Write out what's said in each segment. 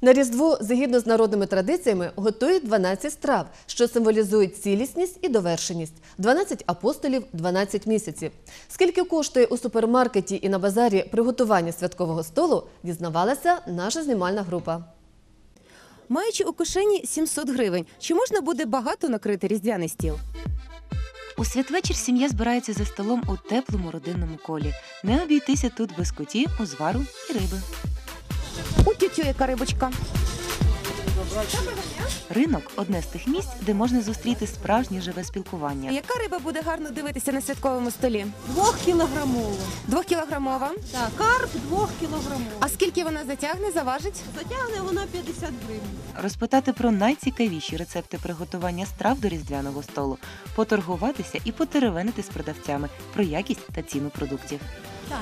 На Різдво, згідно з народними традиціями, готують 12 страв, що символізують цілісність і довершеність. 12 апостолів, 12 місяців. Скільки коштує у супермаркеті і на базарі приготування святкового столу, дізнавалася наша знімальна група. Маючи у кишені 700 гривень, чи можна буде багато накрити різдвяний стіл? У святвечір сім'я збирається за столом у теплому родинному колі. Не обійтися тут без кутів, узвару і риби. У тютю яка рибочка. Ринок одне з тих місць, де можна зустріти справжнє живе спілкування. Яка риба буде гарно дивитися на святковому столі? Двохкілограмову. Двохкілограмова. Так, карп двохкілограмовий. А скільки вона затягне, заважить? Затягне вона 50 гривень. Розпитати про найцікавіші рецепти приготування страв до різдвяного столу, поторгуватися і потеревенити з продавцями про якість та ціну продуктів.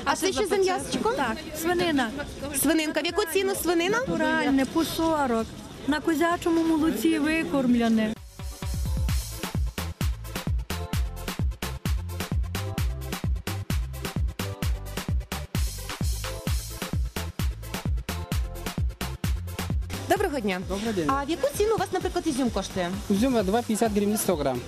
А це що за м'ясочко? Так, свинина Свининка. В яку ціну свинина? натуральне по 40. На козячому молоці викормлене. Доброго дня. Добрый день. А в яку ціну у вас, наприклад, ізюм коштує? Изюма 2,50 гривен 100 грамм.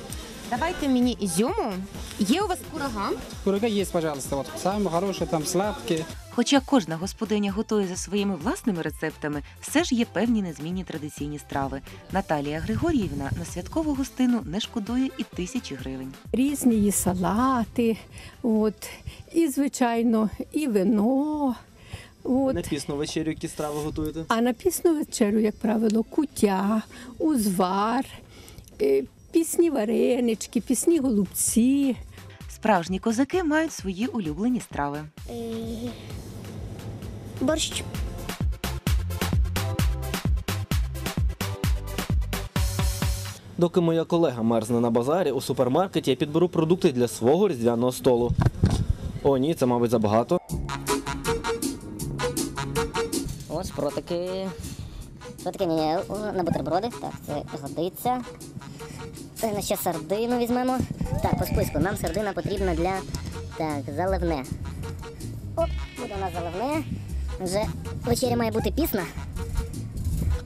Давайте мені ізюму. Є у вас курага? Курага есть, пожалуйста. Вот самые хорошие, там сладкие. Хоча кожна господиня готує за своїми власними рецептами, все ж є певні незмінні традиційні страви. Наталія Григоріївна на святкову гостину не шкодує і тисячі гривень. різні і салати, от, і, звичайно, і вино. От. На пісну вечерю які страви готуєте? А на пісну вечерю, як правило, куття, узвар, е, пісні варенички, пісні голубці. Справжні козаки мають свої улюблені страви. Борщ. Доки моя колега мерзне на базарі у супермаркеті, я підберу продукти для свого різдвяного столу. О, ні, це, мабуть, забагато. От шпротики. Шпротики ні, ні, на бутерброди. Так, це годиться. Це ще сардину візьмемо. Так, по списку. Нам сардина потрібна для. Так, заливне. Оп, буде у нас заливне. Вже вечеря має бути пісна.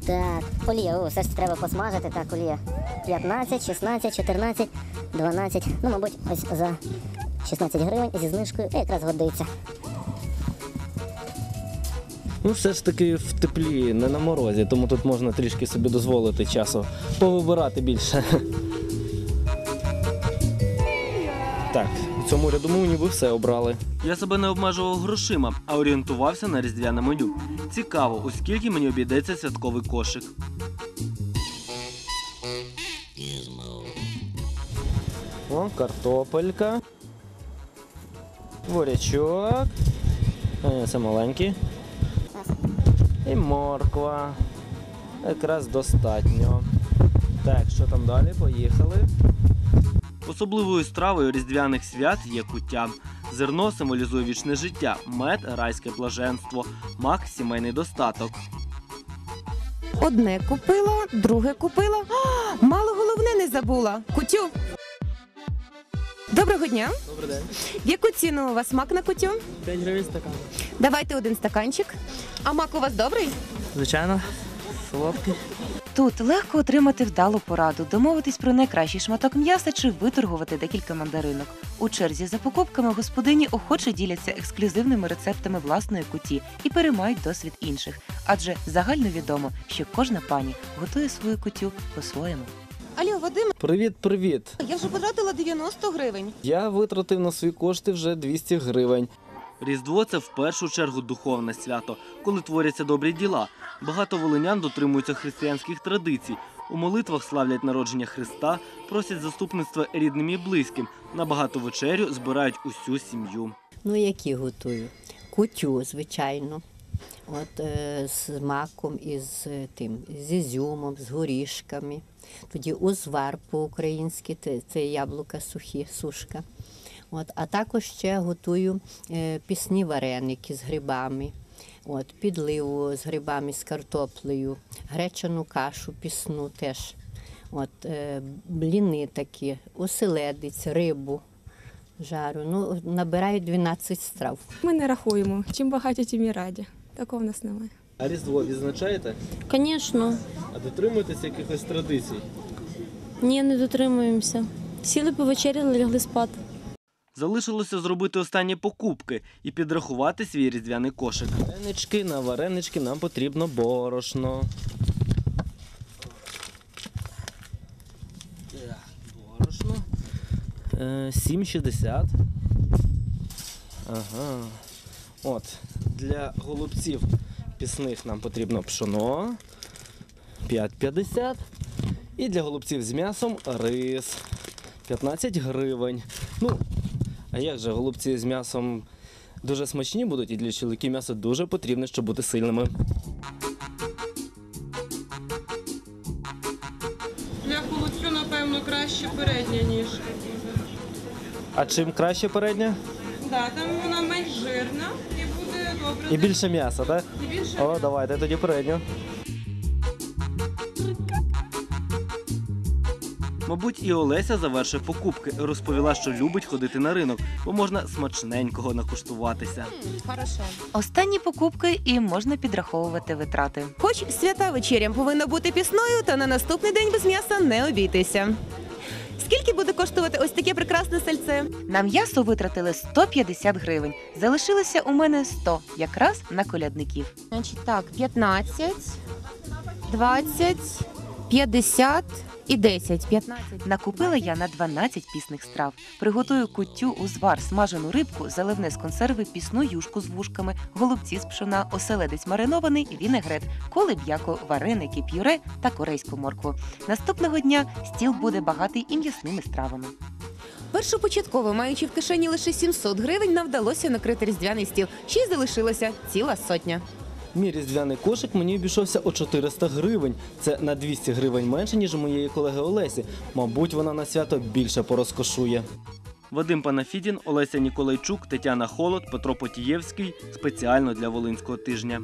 Так, олія, о, все ж треба посмажити. Так, олія. 15, 16, 14, 12. Ну, мабуть, ось за 16 гривень зі знижкою якраз годиться. Ну, все ж таки в теплі, не на морозі, тому тут можна трішки собі дозволити часу повибирати більше. Так, у цьому ряду ми ніби все обрали. Я себе не обмежував грошима, а орієнтувався на різдвяне меню. Цікаво, у скільки мені обійдеться святковий кошик. О, картопелька. Бурячок. Е, Це маленький. І морква. Якраз достатньо. Так, що там далі? Поїхали. Особливою стравою різдвяних свят є куття. Зерно символізує вічне життя, мед райське блаженство, мак сімейний достаток. Одне купила, друге купила. А, мало головне не забула. Кутю. Доброго дня. Добрий день. В яку ціну у вас мак на кутю? 5 гривень стакан. Давайте один стаканчик. А мак у вас добрий? Звичайно, солодкий. Тут легко отримати вдалу пораду, домовитись про найкращий шматок м'яса чи виторгувати декілька мандаринок. У черзі за покупками господині охоче діляться ексклюзивними рецептами власної куті і переймають досвід інших, адже загально відомо, що кожна пані готує свою кутю по-своєму. Алло, Вадим, Привіт, привіт. я вже потратила 90 гривень. Я витратив на свої кошти вже 200 гривень. Різдво це в першу чергу духовне свято, коли творяться добрі діла. Багато волинян дотримуються християнських традицій. У молитвах славлять народження Христа, просять заступництва рідним і близьким. На багату вечерю збирають усю сім'ю. Ну, які готую? Кутю, звичайно. От е, з маком і з е, тим, з ізюмом, з горішками. Тоді узвар по-українськи, це, це яблука сухі, сушка. От, а також ще готую е, пісні вареники з грибами. От, підливу з грибами, з картоплею, гречану кашу пісну теж. От, бліни такі, оселедець, рибу жару. Ну, набираю 12 страв. Ми не рахуємо. Чим багаті, тим і раді. Такого в нас немає. А Різдво відзначаєте? Звісно, А дотримуєтеся якихось традицій? ні, не дотримуємося. Сіли повечеряли, лягли спати. Залишилося зробити останні покупки і підрахувати свій різдвяний кошик. Варенички на варенички нам потрібно борошно. Борошно. Е, 7,60. Ага. От. Для голубців пісних нам потрібно пшоно. 5,50. І для голубців з м'ясом рис. 15 гривень. Ну, а як же голубці з м'ясом дуже смачні будуть, і для чоловіків м'ясо дуже потрібне, щоб бути сильними. Для холодцю, напевно, краще передня ніж. А чим краще передня? Да, там вона менш жирна і більше м'яса, так? І більше О, давайте тоді передню. Мабуть, і Олеся завершив покупки. Розповіла, що любить ходити на ринок, бо можна смачненького накуштуватися. Останні покупки і можна підраховувати витрати. Хоч свята вечеря повинна бути пісною, та на наступний день без м'яса не обійтися. Скільки буде коштувати ось таке прекрасне сальце? На м'ясо витратили 150 гривень. Залишилося у мене 100, якраз на колядників. Значить так, 15, 20, 50 і 10. 15. Накупила я на 12 пісних страв. Приготую куттю, узвар, смажену рибку, заливне з консерви, пісну юшку з вушками, голубці з пшона, оселедець маринований, вінегрет, колиб'яко, вареники, п'юре та корейську моркву. Наступного дня стіл буде багатий і м'ясними стравами. Першопочатково, маючи в кишені лише 700 гривень, нам вдалося накрити різдвяний стіл. Ще й залишилася ціла сотня. Мій різдвяний кошик мені обійшовся у 400 гривень. Це на 200 гривень менше, ніж у моєї колеги Олесі. Мабуть, вона на свято більше порозкошує. Вадим Панафідін, Олеся Ніколайчук, Тетяна Холод, Петро Потієвський спеціально для Волинського тижня.